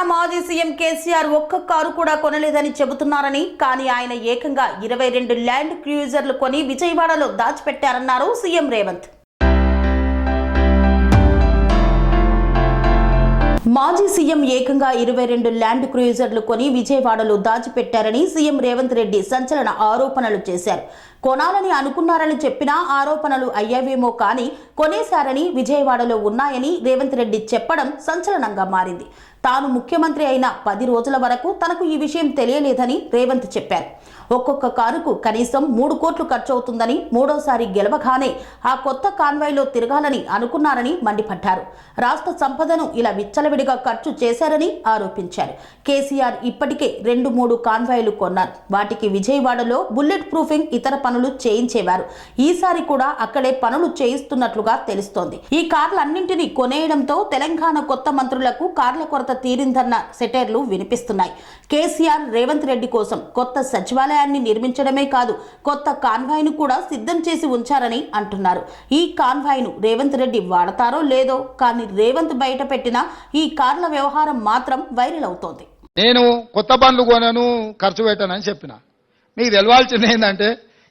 తెలంగాణ మాజీ సీఎం కేసీఆర్ ఒక్క కారు కూడా కొనలేదని చెబుతున్నారని కానీ ఆయన ఏకంగా ఇరవై రెండు ల్యాండ్ క్రూజర్లు కొని విజయవాడలో దాచిపెట్టారన్నారు సీఎం రేవంత్. మాజీ సీఎం ఏకంగా ఇరవై రెండు ల్యాండ్ క్రూజర్లు కొని విజయవాడలో దాచిపెట్టారని సీఎం రేవంత్ రెడ్డి సంచలన ఆరోపణలు చేశారు. కొనాలని అనుకున్నారని చెప్పినా ఆరోపణలు అయ్యేవేమో కానీ కొనేశారని విజయవాడలో ఉన్నాయని రేవంత్ రెడ్డి చెప్పడం సంచలనంగా మారింది. తాను ముఖ్యమంత్రి అయిన పది రోజుల వరకు తనకు ఈ విషయం తెలియలేదని రేవంత్ చెప్పారు. ఒక్కొక్క కారుకు కనీసం మూడు కోట్లు ఖర్చు అవుతుందని మూడోసారి గెలవగానే ఆ కొత్త కాన్వాయ్లో తిరగాలని అనుకున్నారని మండిపడ్డారు. రాష్ట్ర సంపదను ఇలా విచ్చలవిడిగా ఖర్చు చేశారని ఆరోపించారు. కేసీఆర్ ఇప్పటికే రెండు మూడు కాన్వాయ్లు కొన్నారు. వాటికి విజయవాడలో బుల్లెట్ ప్రూఫింగ్ ఇతర పనులు చేయించేవారు. ఈసారి కూడా అక్కడే పనులు చేయిస్తున్నట్లుగా తెలుస్తోంది. ఈ కార్లన్నింటినీ కొనేయడంతో తెలంగాణ కొత్త మంత్రులకు కార్ల కొరత తీరిందన్న సెటైర్లు వినిపిస్తున్నాయి. కేసీఆర్ రేవంత్ రెడ్డి కోసం కొత్త సచివాలయాన్ని నిర్మించడమే కాదు కొత్త కాన్వాయ్ను కూడా సిద్ధం చేసి ఉంచారని అంటున్నారు. ఈ కాన్వాయ్ను రేవంత్ రెడ్డి వాడతారో లేదో కానీ రేవంత్ బయట పెట్టిన ఈ కార్ల వ్యవహారం మాత్రం వైరల్ అవుతోంది. నేను కొత్త బండ్లు కొనను ఖర్చు పెట్టానని చెప్పిన. మీకు తెలవాల్సింది ఏంటంటే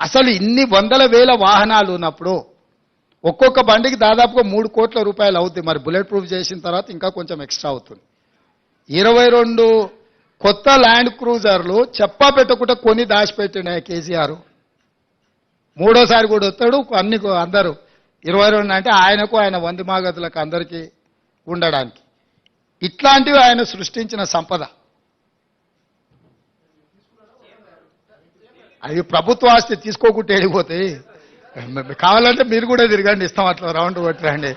అసలు ఇన్ని వందల వేల వాహనాలు ఉన్నప్పుడు ఒక్కొక్క బండికి దాదాపుగా మూడు కోట్ల రూపాయలు అవుతుంది మరి బుల్లెట్ ప్రూఫ్ చేసిన తర్వాత ఇంకా కొంచెం ఎక్స్ట్రా అవుతుంది. ఇరవై రెండు కొత్త ల్యాండ్ క్రూజర్లు చెప్పా పెట్టకుండా కొని దాచిపెట్టినాయి కేసీఆర్. మూడోసారి కూడా వస్తాడు అన్ని అందరూ. ఇరవై రెండు అంటే ఆయనకు ఆయన వంది మాగతులకు అందరికీ ఉండడానికి. ఇట్లాంటివి ఆయన సృష్టించిన సంపద. అది ప్రభుత్వ ఆస్తి తీసుకోకుంటే వెళ్ళిపోతాయి కావాలంటే మీరు కూడా తిరగండి ఇస్తాం అట్లా రౌండ్ కొట్టరండి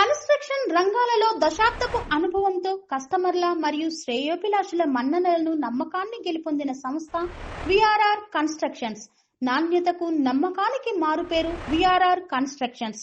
కన్స్ట్రక్షన్ రంగాలలో దశాబ్దపు అనుభవంతో కస్టమర్ల మరియు శ్రేయోభిలాషుల మన్ననలను నమ్మకాన్ని గెలుపొందిన సంస్థ విఆర్ఆర్ కన్స్ట్రక్షన్స్. నాణ్యతకు నమ్మకానికి మారుపేరు VRR constructions.